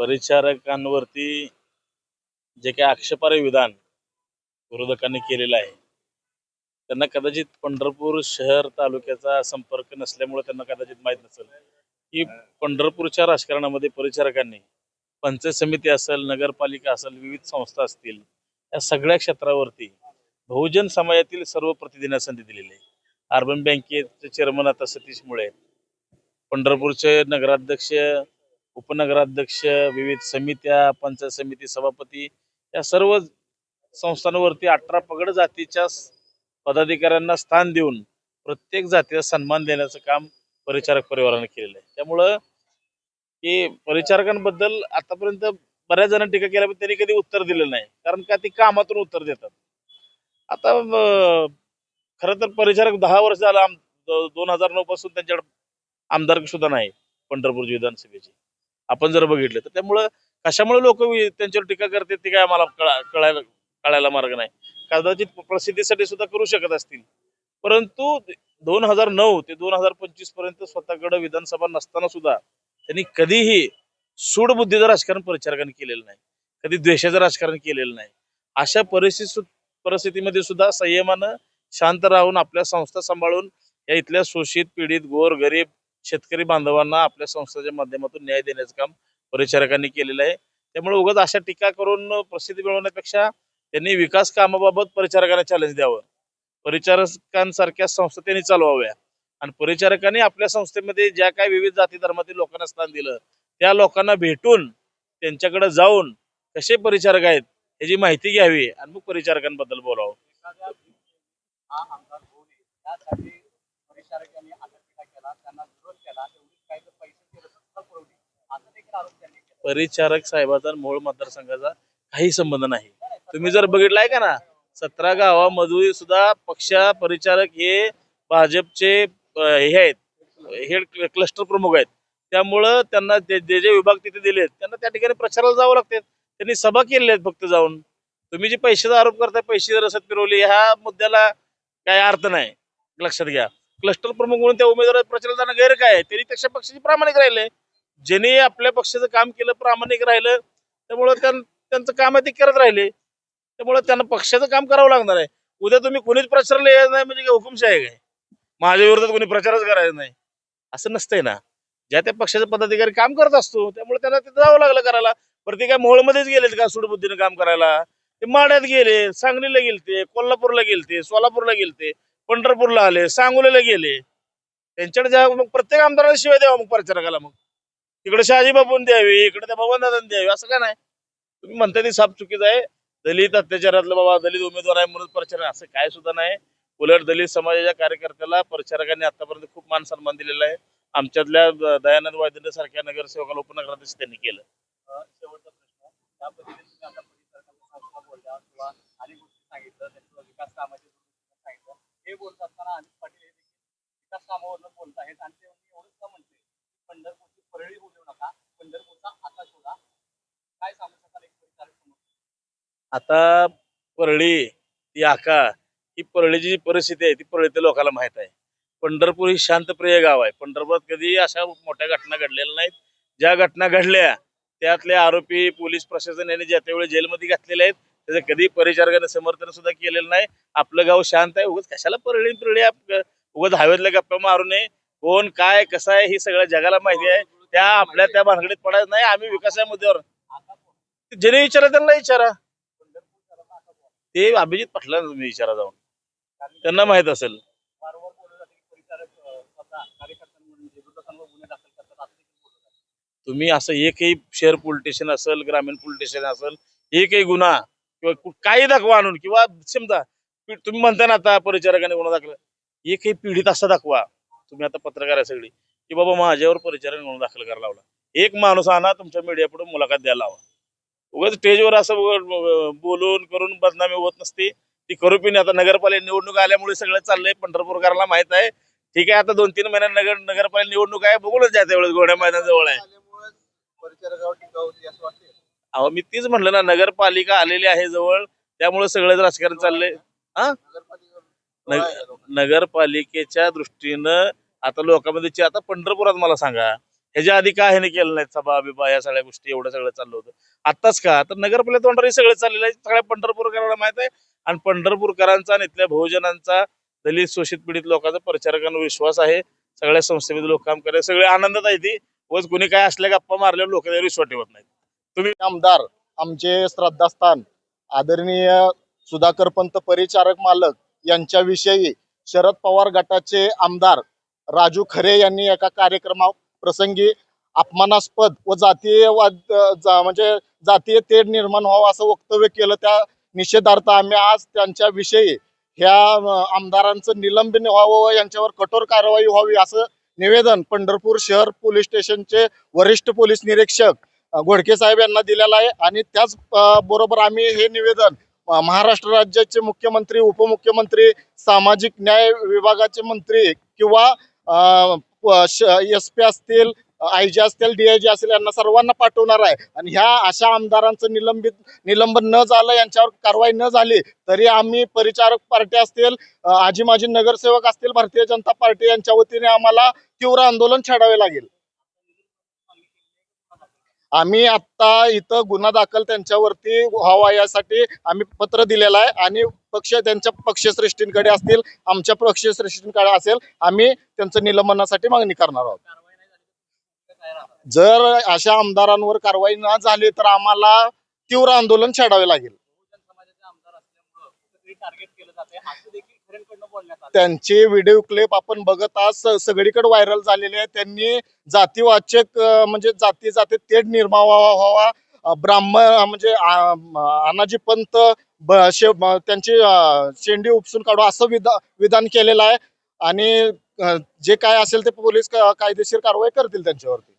परिचारकांवरती जे काही आक्षेपार्ह विधान विरोधकांनी केलेलं आहे त्यांना कदाचित पंढरपूर शहर तालुक्याचा संपर्क नसल्यामुळे त्यांना कदाचित माहीत नसेल. की पंढरपूरच्या राजकारणामध्ये परिचारकांनी पंचायत समिती असेल नगरपालिका असेल विविध संस्था असतील या सगळ्या क्षेत्रावरती बहुजन समाजातील सर्व प्रतिनिधींना संधी दिलेली आहे. अर्बन बँकेचे चेअरमन आता सतीश मुळे पंढरपूरचे नगराध्यक्ष उपनगराध्यक्ष विविध समित्या पंचायत समिती सभापती या सर्व संस्थांवरती अठरा पगड जातीच्या पदाधिकाऱ्यांना स्थान देऊन प्रत्येक जातीचा सन्मान देण्याचं काम परिचारक परिवाराने केलेलं आहे. त्यामुळं की परिचारकांबद्दल आतापर्यंत बऱ्याच जणांनी टीका केल्या पण त्यांनी कधी उत्तर दिलेलं नाही. कारण का ती कामातून उत्तर देतात. आता खरं तर परिचारक दहा वर्ष झालं आम दोन हजार नऊ पासून त्यांच्याकडे आमदारकी सुद्धा नाही पंढरपूर विधानसभेची. आपण जर बघितलं तर त्यामुळं कशामुळे लोक त्यांच्यावर टीका करतात ते काय आम्हाला कळा कळायला कळायला मार्ग नाही. कदाचित प्रसिद्धीसाठी सुद्धा करू शकत असतील. परंतु दोन हजार नऊ ते दोन हजार पंचवीसपर्यंत स्वतःकडे विधानसभा नसताना सुद्धा त्यांनी कधीही सूडबुद्धीचं राजकारण परिचारकांनी केलेलं नाही. कधी द्वेषाचं राजकारण केलेलं नाही. अशा परिस्थिती परिस्थितीमध्ये सुद्धा संयमानं शांत राहून आपल्या संस्था सांभाळून या इथल्या शोषित पीडित गोर गरीब शेतकरी बांधवांना आपल्या संस्थेच्या माध्यमातून न्याय देण्याचं काम परिचारकांनी केलेलं आहे. त्यामुळे उगाच अशा टीका करून प्रसिद्धी मिळवण्यापेक्षा त्यांनी विकास कामाबाबत परिचारकांना चॅलेंज द्यावं. परिचारकांसारख्या संस्था त्यांनी चालवाव्या. आणि परिचारकांनी आपल्या संस्थेमध्ये ज्या काही विविध जाती धर्मातील लोकांना स्थान दिलं त्या लोकांना भेटून त्यांच्याकडे जाऊन कसे परिचारक आहेत याची माहिती घ्यावी आणि मग परिचारकांबद्दल बोलावं हा आमदार होऊ नये त्यासाठी परिचारकांनी आटोपीटा केला त्यांना विरोध केला तेवढीच काही जर पैसे दिले तर सुद्धा पुरवली असा देखील आरोप त्यांनी केला परिचारक साहेबाचा मूळ मतदारसंघाचा काही संबंध नाही. तुम्ही जर बघितलाय का ना सतरा गावामध्ये सुद्धा पक्ष परिचारक हे भाजपचे हे आहेत हे क्लस्टर प्रमुख आहेत. त्यामुळं त्यांना जे जे विभाग तिथे दिलेत त्यांना त्या ठिकाणी प्रचाराला जावं लागते त्यांनी सभा केलेल्या आहेत फक्त जाऊन. तुम्ही जे पैशाचा आरोप करताय पैसे रसद फिरवली ह्या मुद्द्याला काय अर्थ नाही. लक्षात घ्या. क्लस्टर प्रमुख म्हणून त्या उमेदवार प्रचाराला जाणं गैर काय आहे? त्याच्या पक्षाचे प्रामाणिक राहिले. ज्याने आपल्या पक्षाचं काम केलं प्रामाणिक राहिलं त्यामुळे त्यांचं काम आहे ते करत राहिले. त्यामुळे त्यांना पक्षाचं काम करावं लागणार आहे. उद्या तुम्ही कोणीच प्रचाराला यायचं नाही म्हणजे हुकुमशाही काय? माझ्या विरोधात कोणी प्रचारच करायचा नाही. असं नसतंय ना. ज्या त्या पक्षाचा पदाधिकारी काम करत असतो त्यामुळे त्यांना तिथं जावं लागलं करायला. बरं ते काय मोहळमध्येच गेलेत का सुडबुद्धीनं काम करायला? ते माड्यात गेले सांगलीला गेलते कोल्हापूरला गेलते सोलापूरला गेलते पंढरपूरला आले सांगोलीला गेले. त्यांच्याकडे मग प्रत्येक आमदाराला शिवाय द्यावा मग प्रचारकाला मग. तिकडे शहाजी बापून द्यावी इकडे त्या भगवंतांना द्यावी असं काय नाही? तुम्ही म्हणता ती साप चुकीचं आहे. दलित अत्याचारातलं बाबा दलित उमेदवार आहे म्हणून प्रचार आहे, असं काय सुद्धा नाही. उलट दलित समाजाच्या कार्यकर्त्याला प्रचारकांनी आतापर्यंत खूप मान सन्मान दिलेला आहे. आमच्यातल्या दयानंद वायदंडे सारख्या नगरसेवकाला उपनगराध्यक्ष त्यांनी केलं अं, शेवटचा प्रश्न त्या पद्धतीने तुम्ही आता परिचारकांच्या संस्था बोलल्या किंवा अनेक गोष्टी सांगितलं त्यांचं विकास कामाची दृष्टीने सांगितलं हे बोलत असताना अनिल पाटील हे देखील विकास कामावरनं बोलत आहेत आणि ते एवढंच का म्हणते पंढरपूरची परळी होऊ देऊ नका पंढरपूरचा आकाश होता काय सांगू शकाल एक परिचारक म्हणून आता परळी ती आका ही परळीची जी परिस्थिती आहे ती परळीतल्या लोकांना माहीत आहे. पंढरपूर ही शांतप्रिय गाव आहे. पंढरपुरात कधी अशा मोठ्या घटना घडलेल्या नाहीत. ज्या घटना घडल्या त्यातले आरोपी पोलीस प्रशासन यांनी ज्या त्यावेळी जेलमध्ये घातलेले आहेत त्याचं कधी परिचारकाने समर्थन सुद्धा केलेलं नाही. आपलं गाव शांत आहे. उगाच कशाला परळी परळी उगाच हवेतल्या गप्पा मारू नये. कोण काय कसं आहे हे सगळं जगाला माहिती आहे. त्या आपल्या त्या भानगडीत पडायचं नाही. आम्ही विकासा मुद्द्यावर ज्याने विचारा त्यांना विचारा. ते अभिजित पाटलांना तुम्ही विचारा जाऊन. त्यांना माहीत असेल. तुम्ही असं एकही शहर पोलीस स्टेशन असेल ग्रामीण पोलीस स्टेशन असेल एकही गुन्हा किंवा काही दाखवा आणून किंवा समजा तुम्ही म्हणता ना आता परिचारकाने गुन्हा दाखल. एकही पीडित असा दाखवा. तुम्ही आता पत्रकार आहे सगळी की बाबा माझ्यावर परिचारकाने गुन्हा दाखल करायला लावला. एक माणूस आणा तुमच्या मीडिया पुढे मुलाखत द्यायला लावा. उगाच स्टेजवर असं बोलून करून बदनामी होत नसते. ती करू पिणे आता नगरपालिका निवडणूक आल्यामुळे सगळं चाललंय पंढरपूरकरांना माहीत आहे. ठीक आहे आता दोन तीन महिन्यात नगर नगरपालिका निवडणूक आहे बघूनच द्या वेळेस घोड्या मैदानाजवळ आहे. अहो मी तीच म्हणलं ना नगरपालिका आलेली आहे जवळ त्यामुळे सगळं राजकारण चाललंय. नगरपालिकेच्या दृष्टीनं आता लोकांमध्ये आता पंढरपुरात मला सांगा. ह्याच्या आधी का ह्याने केलं नाही सभा बिबा या सगळ्या गोष्टी एवढं सगळं चाललं होतं. आत्ताच का? तर नगरपालिका तोंडावर हे सगळं चाललेलं आहे. सगळ्या पंढरपूरकरांना माहीत आहे. आणि पंढरपूरकरांचा आणि इथल्या बहुजनांचा दलित शोषित पीडित लोकांचा प्रचारकांवर विश्वास आहे. सगळ्या संस्थेमध्ये लोक काम करत सगळे आनंदात आहे ती. वच कोणी काय असल्या गप्पा मारल्यावर लोक विश्वास ठेवत नाहीत. आमदार आमचे श्रद्धास्थान आदरणीय सुधाकर पंत परिचारक मालक यांच्याविषयी शरद पवार गटाचे आमदार राजू खरे यांनी एका कार्यक्रमा प्रसंगी अपमानास्पद व जातीयवाद जा- म्हणजे जातीय तेढ निर्माण व्हावं असं वक्तव्य केलं त्या निषेधार्थ आम्ही आज त्यांच्याविषयी ह्या आमदारांचं निलंबन व्हावं व यांच्यावर कठोर कारवाई व्हावी असं निवेदन पंढरपूर शहर पोलीस स्टेशनचे वरिष्ठ पोलीस निरीक्षक घोडके साहेब यांना दिलेला आहे. आणि त्याच बरोबर आम्ही हे निवेदन महाराष्ट्र राज्याचे मुख्यमंत्री उपमुख्यमंत्री सामाजिक न्याय विभागाचे मंत्री किंवा एस पी असतील आय जी असतील डी आय जी असतील यांना सर्वांना पाठवणार आहे. आणि ह्या अशा आमदारांचं निलंबित निलंबन न झालं यांच्यावर कारवाई न झाली तरी आम्ही परिचारक पार्टी असतील आजी माजी नगरसेवक असतील भारतीय जनता पार्टी यांच्या वतीने आम्हाला तीव्र आंदोलन छेडावे लागेल. आम्ही आता इथं गुन्हा दाखल त्यांच्यावरती व्हावा यासाठी आम्ही पत्र दिलेलं आहे आणि पक्ष त्यांच्या पक्षश्रेष्ठींकडे असतील आमच्या पक्षश्रेष्ठींकडे असेल आम्ही त्यांचं निलंबनासाठी मागणी करणार आहोत. जर अशा आमदारांवर कारवाई न झाली तर आम्हाला तीव्र आंदोलन छेडावे लागेल. त्यांचे व्हिडिओ क्लिप आपण बघत आज सगळीकडे व्हायरल झालेले आहे त्यांनी जातीवाचक म्हणजे जाती जाती तेढ निर्माण व्हावा व्हावा. ब्राह्मण म्हणजे आ- अनाजी पंत त्यांची शेंडी उपसून काढू असं विधा विधान केलेलं आहे. आणि जे काय असेल ते पोलीस कायदेशीर कारवाई करतील त्यांच्यावरती.